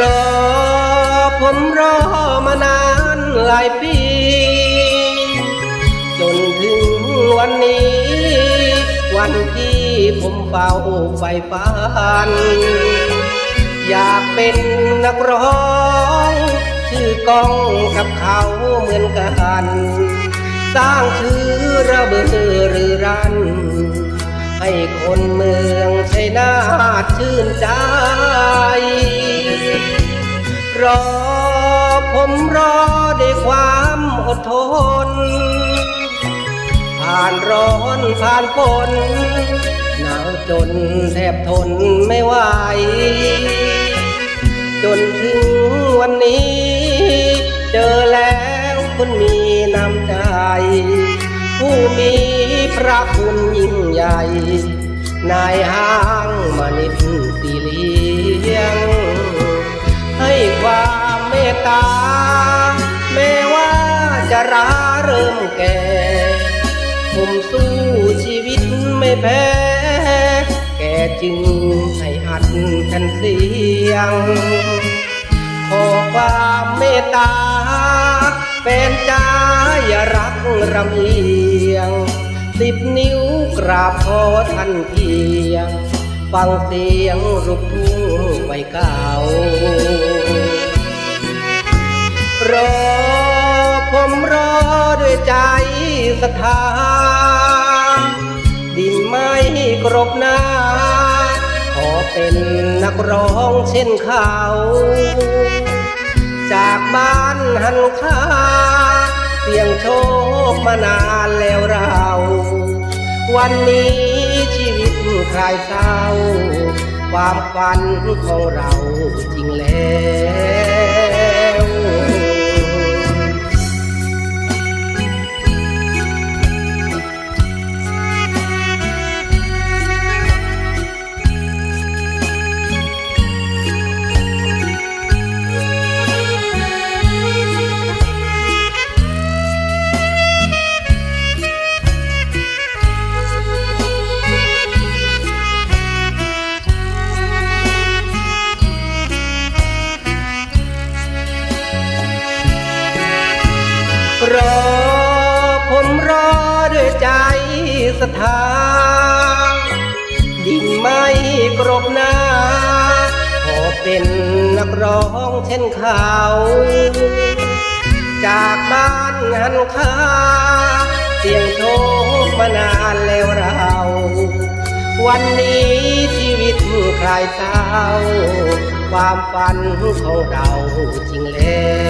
รอ ผมรอมานานหลายปี จนถึงวันนี้ วันที่ผมเฝ้าไฟฝัน อยากเป็นนักร้อง ชื่อกล้องกับเขาเหมือนกัน สร้างชื่อระเบือรือรัน ให้คนเมืองชัยนาทชื่นใจ รอ ผมรอด้วยความอดทน ผ่านร้อนผ่านฝนหนาวจนแทบทนไม่ไหว จนถึงวันนี้ เจอแล้วคนมีน้ำใจ ผู้มีพระคุณยิ่งใหญ่ นายห้างมานิต เริ่มแก่ ผมสู้ชีวิตไม่แพ้ แกจึงให้อัดแผ่นเสียง ขอความเมตตาเป็นจ้าอย่ารักรำเอียง สิบนิ้วกราบขอท่านเพียง ฟังเสียงรูปทุ่งไว้เก่ารอผมรอด้วย ใจศรัทธาดินไม่กรบหน้า ขอเป็นนักร้องเช่นเขา จากบ้านหันคาเสี่ยงโชคมานานแล้วเรา วันนี้ชีวิตคลายเศร้า ความฝันของเราจริงแล้ว ใจศรัทธาดินไม่กรบหน้าขอเป็นนักร้องเช่นเขาจากบ้านหันคาเสียงโชคมานานแล้วเรา วันนี้ชีวิตคลายเศร้า ความฝันของเราจริงแล้ว